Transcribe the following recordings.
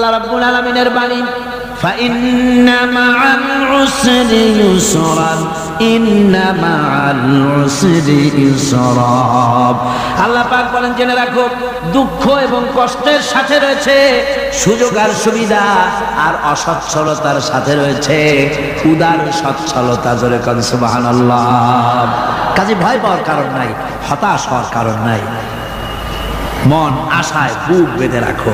আল্লাহ রাব্বুল আলামিনের বাণী فإن مع العسر يسرا إن مع العسر يسرا আল্লাহ পাক বলেন জেনে রাখো দুঃখ এবং কষ্টের সাথে রয়েছে সুযোগ আর সুবিধা আর অসচ্ছলতার সাথে রয়েছে উদার সচ্ছলতা জোরে কন সুবহানাল্লাহ কাজে ভয় পাওয়ার কারণ নাই হতাশ হওয়ার কারণ নাই মন আশায় বুক বেঁধে রাখো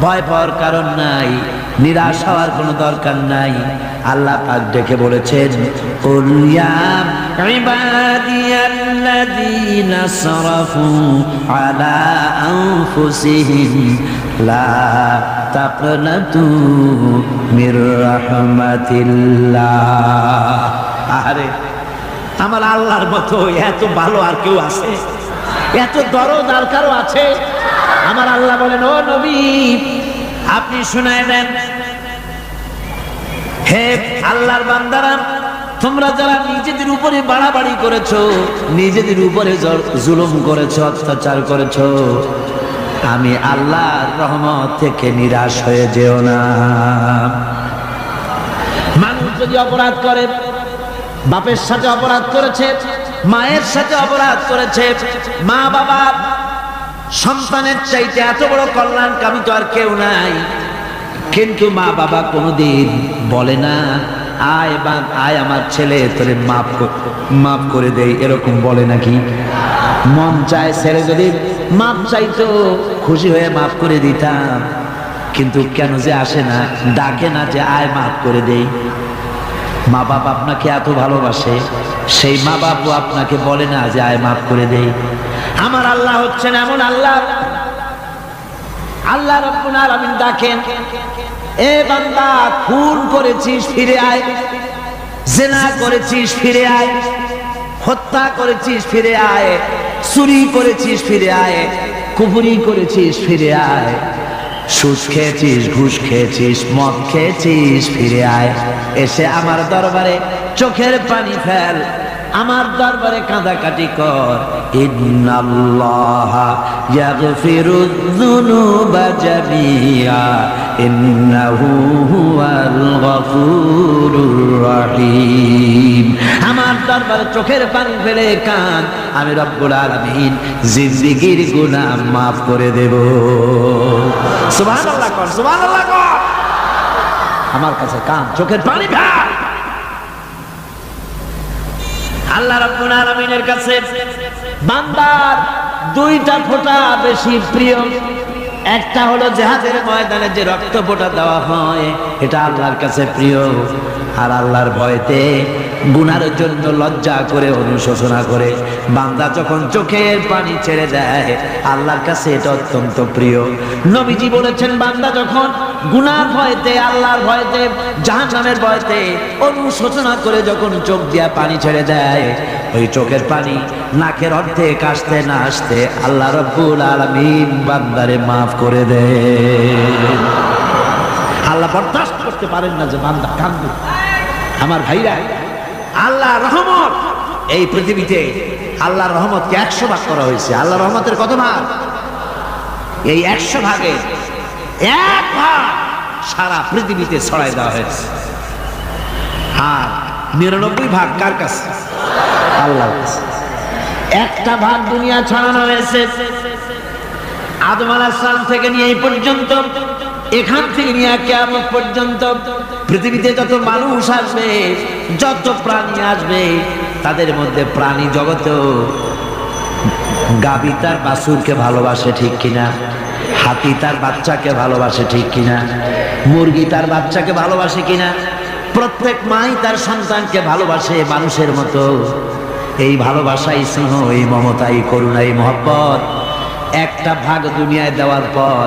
ভয় পাওয়ার কারণ নাই, নিরাশ হওয়ার কোনো দরকার নাই। আল্লাহ পাক ডেকে বলেছেন আরে আমার আল্লাহর মতো এত ভালো আর কেউ আছে? এত দরদ আর কারও আছে? আমার আল্লাহ বলেন, ও নবী, আপনি শোনায় দেন হে আল্লাহর বান্দারা, তোমরা যারা নিজেদের উপরে বাড়াবাড়ি করেছ, নিজেদের উপরে জুলুম করেছ, অত্যাচার করেছ, আমি আল্লাহর রহমত থেকে নিরাশ হয়ে যেও না। মানুষ যদি অপরাধ করে, বাপের সাথে অপরাধ করেছে মায়ের সাথে অপরাধ করেছে। মা বাবা সন্তানের চাইতে এত বড় কল্যাণ কল্যাণকামী তো আর কেউ নাই। কিন্তু মা বাবা কোনোদিন বলে না, আয় বা আয় আমার ছেলে, তোরে মাফ মাফ করে দেই। এরকম বলে নাকি? মন চায় ছেলে যদি মাপ চাইতো, খুশি হয়ে মাফ করে দিতাম। কিন্তু কেন যে আসে না, ডাকে না যে, আয় মাফ করে দেই। মা বাপ আপনাকে এত ভালোবাসে, সেই মা বাপও আপনাকে বলে না যে, আয়, মাফ করে দেই। আমার আল্লাহ হচ্ছেন এমন আল্লাহ। আল্লাহ ডাকেন, এ বান্দা, খুন করেছিস, ফিরে আয়। জেনা করেছিস, ফিরে আয়। হত্যা করেছিস, ফিরে আয়। চুরি করেছিস, ফিরে আয়। কুপুরি করেছিস, ফিরে আয়। সুদ খেয়েছিস, ঘুষ খেয়েছিস, মদ খেয়েছিস, ফিরে আয়। এসে আমার দরবারে চোখের পানি ফেল। আমার দরবারে কাঁদাকাটি কর। ইন্নাল্লাহা ইয়াগফিরু যুনুবা জামিয়া ইন্নাহু হুয়াল গফুরুর রহিম। আমার দরবারে চোখের পানি ফেলে কান, আমি রব্বুল আলামিন জিন্দেগীর গুনাহ মাফ করে দেব। সুবহানাল্লাহ কর সুবহানাল্লাহ কর। আমার কাছে কান, চোখের পানি ফেল। আল্লাহ রাব্বুল আলামিনের কাছে বান্দার দুইটা ফোঁটা বেশি প্রিয়। একটা হলো জেহাদের ময়দানে যে রক্ত ফোঁটা দেওয়া হয়, এটা আল্লাহর কাছে প্রিয়। আর আল্লাহর ভয়তে গুনার জন্য লজ্জা করে, অনুশোচনা করে। বান্দা যখন চোখের পানি ছেড়ে দেয়, আল্লাহর কাছে এটা অত্যন্ত প্রিয়। নবীজি বলেছেন, বান্দা যখন গুনার ভয়তে, আল্লাহর ভয়তে, জাহান্নামের ভয়তে অনুশোচনা করে যখন চোখ দিয়া পানি ছেড়ে দেয়, ওই চোখের পানি নাকের অর্ধেক আসতে না আসতে আল্লাহ রব্বুল আলামিন বান্দারে মাফ করে দেয় আল্লাহ বরদাস্ত করতে পারেন না যে বান্দা কান্দে। আমার ভাইরা আল্লাহ রহমত, এই পৃথিবীতে আল্লাহ রহমতকে একশো ভাগ করা হয়েছে। আল্লাহ রহমতের কত ভাগ? এই একশো ভাগে এক ভাগ সারা পৃথিবীতে ছড়াই দেওয়া হয়েছে। আর নিরানব্বই ভাগ কার কাছে? আল্লাহ একটা ভাগ দুনিয়া ছড়ানো হয়েছে। আদম আলাহিসাম থেকে নিয়ে এই পর্যন্ত, এখান থেকে নিয়ে কেমন পর্যন্ত পৃথিবীতে যত মানুষ আসবে, যত প্রাণী আসবে, তাদের মধ্যে প্রাণী জগতেও গাবি তার বাসুরকে ভালোবাসে ঠিক কিনা? হাতি তার বাচ্চাকে ভালোবাসে, ঠিক কিনা? মুরগি তার বাচ্চাকে ভালোবাসে কিনা? প্রত্যেক মাই তার সন্তানকে ভালোবাসে মানুষের মতো। এই ভালোবাসাই স্নেহ, এই মমতা এই করুণা, এই মহব্বত। একটা ভাগ দুনিয়ায় দেওয়ার পর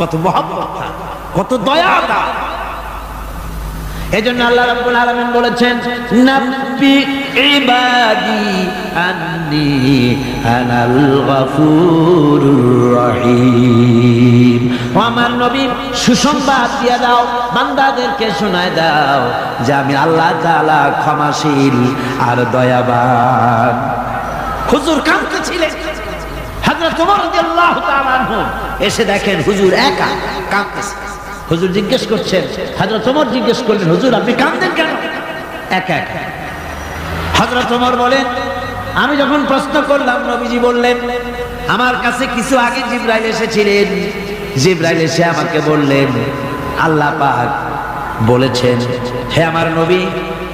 কত মহব্বত কত দয়া তার এই জন্য আল্লাহ রাব্বুল আলামিন বলেছেন, নাব্বি ইবাদি আন্নি আনাল গফুরুর রহিম। ও আমার নবী, সুসংবাদ দিয়ে দাও, বান্দাদেরকে শোনায় দাও যে আমি আল্লাহ তাআলা ক্ষমাশীল আর দয়াবান। হুজুর কাঁদতেছিলেন হযরত ওমর রাদিয়াল্লাহু তাআলা আনহু এসে দেখেন হুজুর একা কাঁদতেছে। হুজুর জিজ্ঞেস করছেন, হযরত ওমর জিজ্ঞেস করলেন, হুজুর, আপনি কাঁদতেন কেন? একা একা। হযরত ওমর বলেন, আমি যখন প্রশ্ন করলাম, নবীজি বললেন, আমার কাছে কিছু আগে জিব্রাইল এসেছিলেন। জিব্রাইল এসে আমাকে বললেন, আল্লাহ পাক বলেছেন, হে আমার নবী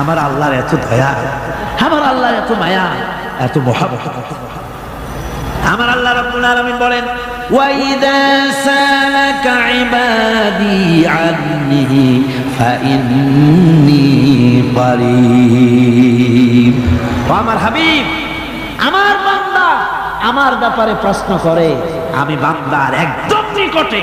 আমার আল্লাহর এত দয়া, আমার আল্লাহর এত মায়া, এত মহাবত আমার আল্লাহ রাব্বুল বলেন আমার হাবিব, আমার বান্দা আমার ব্যাপারে প্রশ্ন করে, আমি বান্দার একদম নিকটে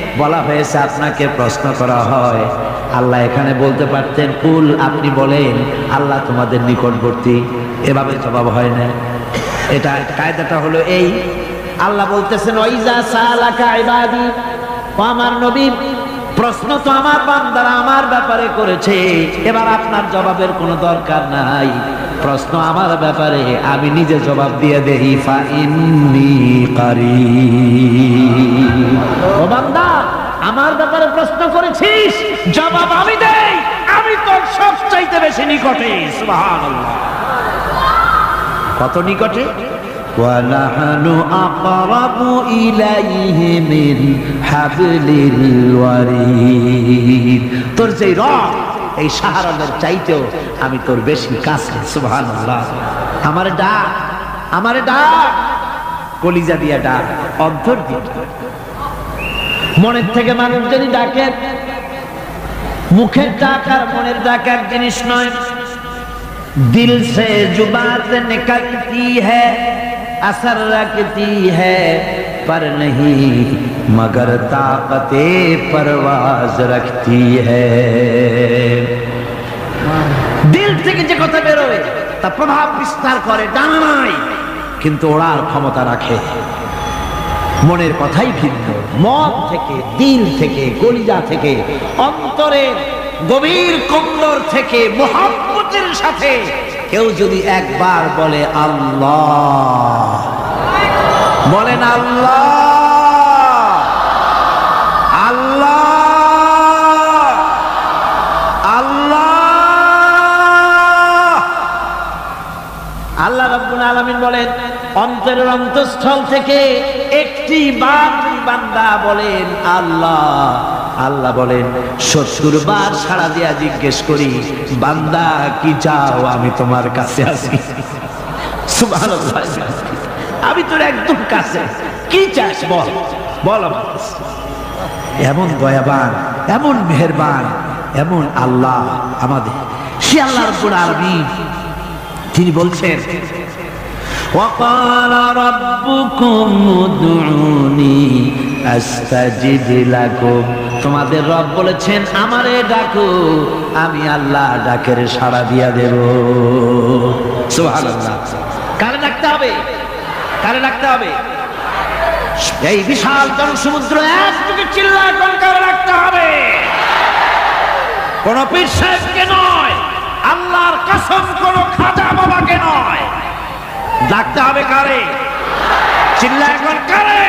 বলা হয়েছে, আপনাকে প্রশ্ন করা হয়। আল্লাহ এখানে বলতে পারতেন, কুল, আপনি বলেন, আল্লাহ তোমাদের নিকটবর্তী। এভাবে জবাব হয় না। এটা কায়দাটা হলো এই। আল্লাহ বলতেছেন ওইজা আমার নবী, প্রশ্ন তো আমার বান্দারা আমার ব্যাপারে করেছে। এবার আপনার জবাবের কোনো দরকার নাই। প্রশ্ন আমার ব্যাপারে আমি নিজে জবাব দিয়ে দেই ফা ইন্নি কারীব। ও বান্দা আমার ব্যাপারে প্রশ্ন করেছিস জবাব আমি দেই আমি তোর সব চাইতে বেশি নিকটে সুবহানাল্লাহ কত নিকটে ونحن أقرب إليه من حبل الوريد তোর যে রব এই সাহারাদের চাইতেও আমি তোর বেশি কাছে সুবহানাল্লাহ আমার ডাক আমার ডাক কলিজা দিয়া ডাক অন্তর দিয়ে ডাক। মনের থেকে মানুষ যদি ডাকে মুখের ডাক আর মনের ডাক এক জিনিস নয় दिल से जुबान से निकलती है असर रखती है पर नहीं مگر طاقت پرواز رکھتی ہے দিল থেকে যে কথা বেরোয়, তা প্রভাব বিস্তার করে ডানা কিন্তু ওড়ার ক্ষমতা রাখে। মনের কথাই ভিন্ন। মন থেকে, দিল থেকে গলিজা থেকে, অন্তরে, গভীর কন্দর থেকে মোহাম্মতের সাথে কেউ যদি একবার বলে আল্লাহ, বলেন আল্লাহ। আলামিন বলেন, অন্তরের অন্তঃস্থল থেকে একটি বার বান্দা বলেন, আল্লাহ। আল্লাহ বলেন, সত্তর বার সাড়া দিয়া জিজ্ঞেস করি, বান্দা, কি চাও? আমি তোমার কাছে আছি আমি তোর একদম কাছে। কি চাস বল? বল এমন দয়াবান, এমন মেহেরবান, এমন আল্লাহ আমাদের। সে আল্লাহ আলামিন। তিনি বলছেন وقال ربكم ادعوني استجب لكم তোমাদের রব বলেছেন আমারে ডাকো আমি আল্লাহ ডাকের সাড়া দিয়া দেব সুবহানাল্লাহ কারে ডাকতে হবে কারে ডাকতে হবে এই বিশাল জনসমুদ্র একটুকে চিল্লায় কোন কারে রাখতে হবে কোন পীর সাহেবকে নয় আল্লাহর কসম কোন খাজা বাবাকে নয় ডাকতে হবে কারে? চিল্লা এখন কারে?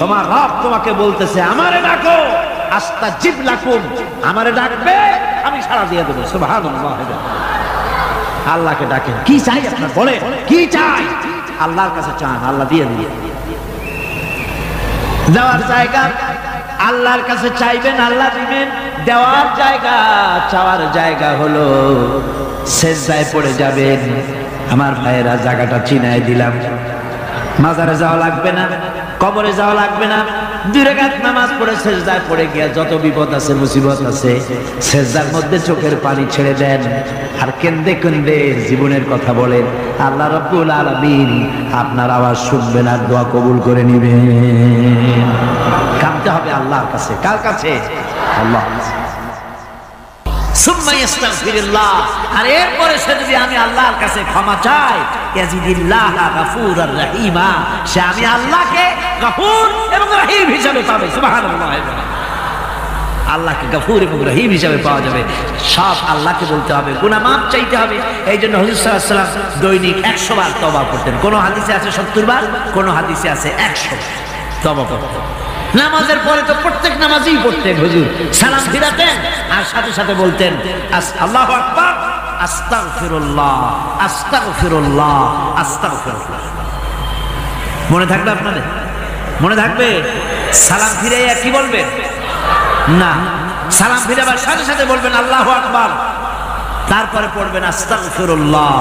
তোমার রব তোমাকে বলতেছে, আমারে ডাকো আস্তা জিব লাকুম আমারে ডাকবে, আমি সাড়া দিয়ে দেবো। সুভান আল্লাহকে ডাকেন কি চাই আপনার? বলে, কি চাই? আল্লাহর কাছে চান, আল্লাহ দিয়ে দিয়ে যাওয়ার জায়গা আল্লাহর কাছে চাইবেন, আল্লাহ দিবেন। দেওয়ার জায়গা, চাওয়ার জায়গা হলো সেজদায় পড়ে যাবেন। আমার ভাইয়েরা জায়গাটা চিনায় দিলাম। মাজারে যাওয়া লাগবে না। কবরে যাওয়া লাগবে না। দুই রেখাত নামাজ পড়ে সেজদায় পড়ে গিয়া যত বিপদ আছে, মুসিবত আছে শেষদার মধ্যে চোখের পানি ছেড়ে দেন। আর কেন্দে কেন্দে জীবনের কথা বলেন, আল্লাহ রব্বুল আলামিন আপনার আওয়াজ শুনবেন আর দোয়া কবুল করে নিবেন। কামতে হবে আল্লাহর কাছে। কার কাছে? আল্লাহ ইস্তাগফিরুল্লাহ। আর এরপরে আমি আল্লাহর কাছে ক্ষমা চাই সে আমি আল্লাহকে গাফুর এবং রহিম হিসাবে পাবে আল্লাহকে এবং রহিম হিসাবে পাওয়া যাবে। সব আল্লাহকে বলতে হবে মাপ চাইতে হবে। এই জন্য হজরত সাল্লাম দৈনিক একশো বার তবা করতেন। কোনো হাদিসে আছে সত্তর বার, কোনো হাদিসে আছে একশো তবা করতেন। নামাজের পরে তো প্রত্যেক নামাজই পড়তেন হুজুর। সালাম ফিরাতেন আর সাথে সাথে বলতেন আল্লাহু আকবার, আস্তাগফিরুল্লাহ আস্তাগফিরুল্লাহ আস্তাগফিরুল্লাহ। মনে থাকবে আপনাদের? মনে থাকবে? সালাম ফিরে কি বলবেন? না। সালাম ফিরে আবার সাথে সাথে বলবেন, আল্লাহু আকবার। তারপরে পড়বেন, আস্তাগফিরুল্লাহ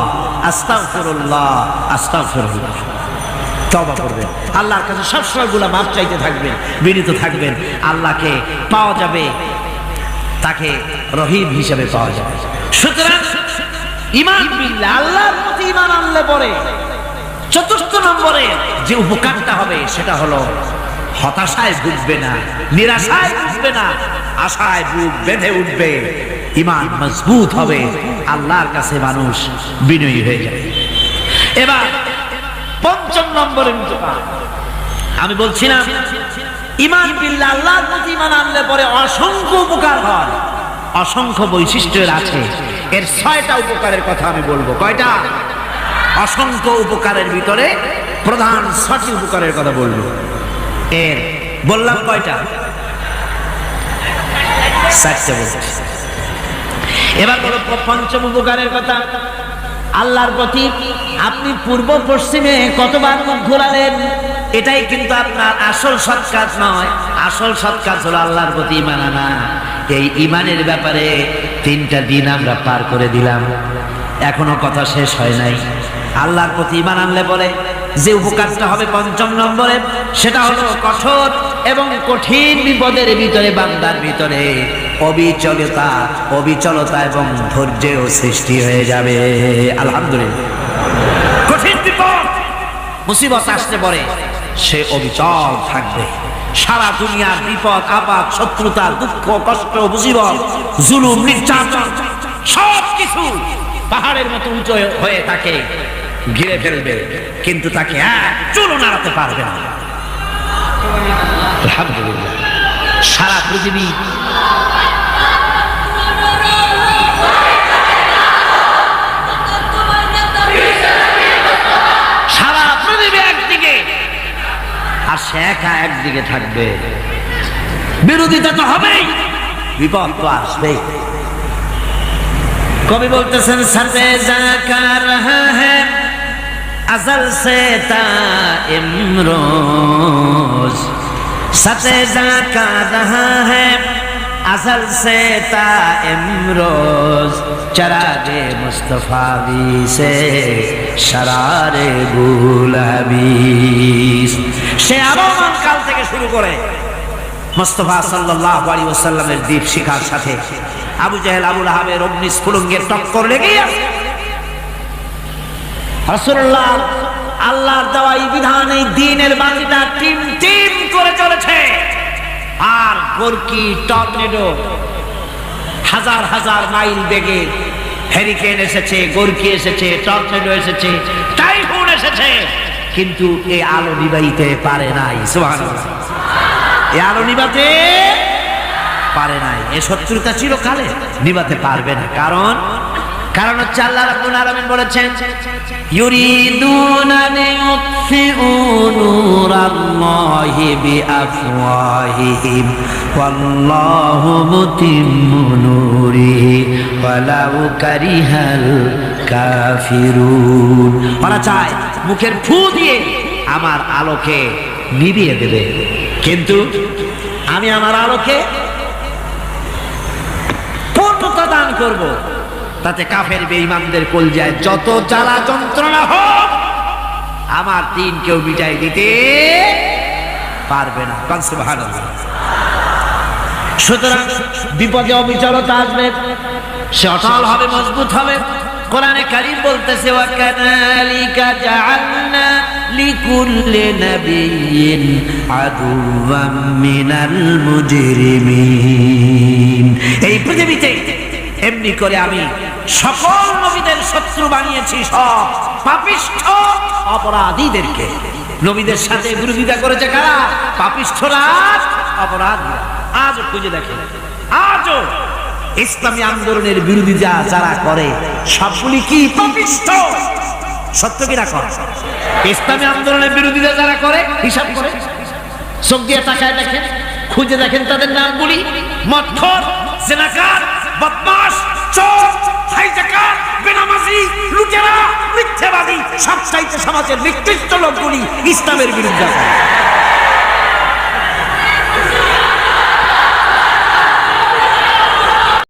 আস্তাগফিরুল্লাহ আস্তাগফিরুল্লাহ। তবা করবেন। আল্লাহর কাছে সবসময়গুলা মাপ চাইতে থাকবেন, বিনীত থাকবেন। আল্লাহকে পাওয়া যাবে, তাকে রহিম হিসাবে পাওয়া যাবে। সুতরাং ইমান বিল্লাহ, আল্লাহর প্রতি ইমান আনলে পরে চতুর্থ নম্বরে যে উপকারটা হবে সেটা হলো হতাশায় ভুগবে না, নিরাশায় ভুগবে না, আশায় বুক বেঁধে উঠবে ইমান মজবুত হবে, আল্লাহর কাছে মানুষ বিনয়ী হয়ে যাবে। এবার পঞ্চম নম্বরের আমি বলছিলাম ইমান বিল্লাহ আল্লাহর প্রতি ইমান আনলে পরে অসংখ্য উপকার হয়, অসংখ্য বৈশিষ্ট্যের আছে। এর ছয়টা উপকারের কথা আমি বলব। কয়টা? অসংখ্য উপকারের ভিতরে প্রধান ছটি উপকারের কথা বলব। এর বললাম কয়টা? বলছি। এবার বলো পঞ্চম উপকারের কথা। আল্লাহর প্রতি আপনি পূর্ব পশ্চিমে কতবার মুখ ঘোরালেন, এটাই কিন্তু আপনার আসল সৎ কাজ নয়। আসল সৎ কাজ হলো আল্লাহর প্রতি ইমান আনা। এই ইমানের ব্যাপারে তিনটা দিন আমরা পার করে দিলাম। এখনও কথা শেষ হয় নাই। আল্লাহর প্রতি ইমান আনলে পরে যে উপকারটা হবে পঞ্চম নম্বরে, সেটা হলো কঠোর এবং কঠিন বিপদের ভিতরে, বান্দার ভিতরে। অবিচলতা অবিচলতা এবং ধৈর্যেও সৃষ্টি হয়ে যাবে। আলহামদুলিল্লাহ। মুসিবত আসতে পরে, সে অবিচল থাকবে। সারা দুনিয়ার বিপদ আপাত শত্রুতা, দুঃখ, কষ্ট, মুসিবত, জুলুম, নির্যাতন সব কিছু পাহাড়ের মতো উঁচু হয়ে থাকে ঘিরে ফেলবে, কিন্তু তাকে এক চুলো নাড়াতে পারবে না। সারা পৃথিবী আর সে একা একদিকে থাকবে বিরোধিতা তো হবেই বিপদ তো আসবেই কবি বলতেছেন সাথে যা কার হ্যাঁ अजल से इमरोज सते का रहा है अजल से ता इमरोज चरागे मुस्तफावी से शरारे গুলাবিস সে আবহমান কাল থেকে শুরু করে মোস্তফা সাল্লাল্লাহু আলাইহি ওয়াসাল্লামের দীপ শিখার সাথে আবু জাহেল আবুল আহাবের অগ্নি স্ফুলঙ্গের টক্কর লেগেই আছে রাসূলুল্লাহ আল্লাহর দেওয়া এই বিধান এই দিনের বাতিটা টিম টিম করে চলেছে আর গোরকি টর্নেডো। হাজার হাজার মাইল বেগে হ্যারিকেন এসেছে, গোরকি এসেছে, টর্নেডো এসেছে, টাইফুন এসেছে। কিন্তু এই আলো নিবাইতে পারে নাই এই আলো নিবাতে পারে নাই, এ শত্রুতা চিরকালে নিবাতে পারবে না। কারণ কারণ হচ্ছে আল্লাহ রাব্বুল আলামিন বলেছেন, ইউরিদুনা লিয়ুতফিউ নূরাল্লাহি বিআফওয়াহিহিম, ওয়াল্লাহু মুতিম্মু নূরিহি, ওয়ালাউ কারিহাল কাফিরুন। ওরা চায়, মুখের ফু দিয়ে আমার আলোকে নিভিয়ে দেবে। কিন্তু আমি আমার আলোকে পূর্ণতা দান করব। তাতে কাফের বেঈমানদের কলজায় যত জ্বালা যন্ত্রণা হোক, আমার দিন কেউ মিটাই দিতে পারবে না। সুতরাং বিপদে অবিচলতা আসবে, সে অটল হবে, মজবুত হবে। কোরআনে কারিম বলতেছে ওয়াকানালিকা জাআলনা লিকুল্লি নাবিয়্যিন আদুওয়াম মিনাল মুজরিমিন। এই পৃথিবীতে এমনি করে আমি সকল নবীদের শত্রু বানিয়েছি, সব পাপিষ্ঠ অপরাধীদেরকে। নবীদের সাথে বিরোধিতা করেছে কারা? পাপিষ্ঠরা অপরাধী আজ খুঁজে দেখে। আজও ইসলামী আন্দোলনের বিরোধিতা যারা করে, সবগুলি কি পাপিষ্ঠ? সত্য কি না কর? ইসলামী আন্দোলনের বিরোধিতা যারা করে, হিসাব করে। চোখ দিয়ে তাকায় দেখেন, খুঁজে দেখেন তাদের নামগুলি। মৎখর জেনাকার বদমাস চোর হাইজাকার বেনামাজি লুটেরা মিথ্যাবাদী সব চাইতে সমাজের নিকৃষ্ট লোকগুলি ইসলামের বিরুদ্ধে।